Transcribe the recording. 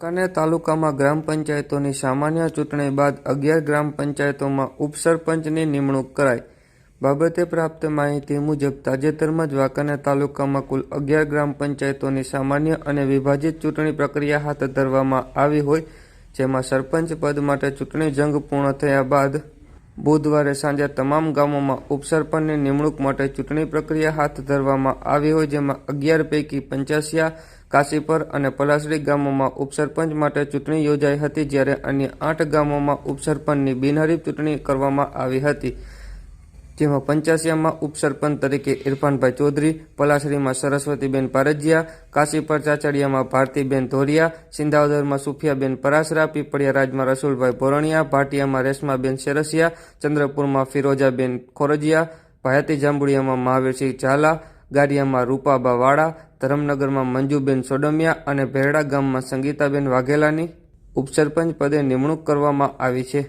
વાંકાનેર તાલુકામાં ગ્રામ પંચાયતોની સામાન્ય ચૂંટણી બાદ અગિયાર ગ્રામ પંચાયતોમાં ઉપસરપંચની નિમણૂક કરાઈ. બાબતે પ્રાપ્ત માહિતી મુજબ તાજેતરમાં જ વાંકાનેર તાલુકામાં કુલ અગિયાર ગ્રામ પંચાયતોની સામાન્ય અને વિભાજિત ચૂંટણી પ્રક્રિયા હાથ ધરવામાં આવી હોય, જેમાં સરપંચ પદ માટે ચૂંટણી જંગ પૂર્ણ થયા બાદ બુધવારે સાંજે તમામ ગામોમાં ઉપસરપંચની નિમણૂક માટે ચૂંટણી પ્રક્રિયા હાથ ધરવામાં આવી હોય જેમાં અગિયાર પૈકી પંચાસિયા કાશીપર અને પલાસડી ગામોમાં ઉપસરપંચ માટે ચૂંટણી યોજાઈ હતી જ્યારે અન્ય આઠ ગામોમાં ઉપસરપંચની બિનહરીફ ચૂંટણી કરવામાં આવી હતી. જેમાં પંચાસિયામાં ઉપસરપંચ તરીકે ઇરફાનભાઈ ચૌધરી, પલાશરીમાં સરસ્વતીબેન પારજિયા, કાશીપર ચાચડિયામાં ભારતીબેન ધોરિયા, સિંધાવદરમાં સુફિયાબેન પરાસરા પીપળિયા રાજમાં રસુલભાઈ ભોરણિયા ભાટિયામાં રેશમાબેન શેરસિયા, ચંદ્રપુરમાં ફિરોજાબેન ખોરજિયા, ભાયાતી જાંબુડિયામાં મહાવીરસિંહ ઝાલા ગાડિયામાં રૂપાબા વાળા, ધરમનગરમાં મંજુબેન સોડમિયા અને ભેરડા ગામમાં સંગીતાબેન વાઘેલાની ઉપસરપંચ પદે નિમણૂક કરવામાં આવી છે.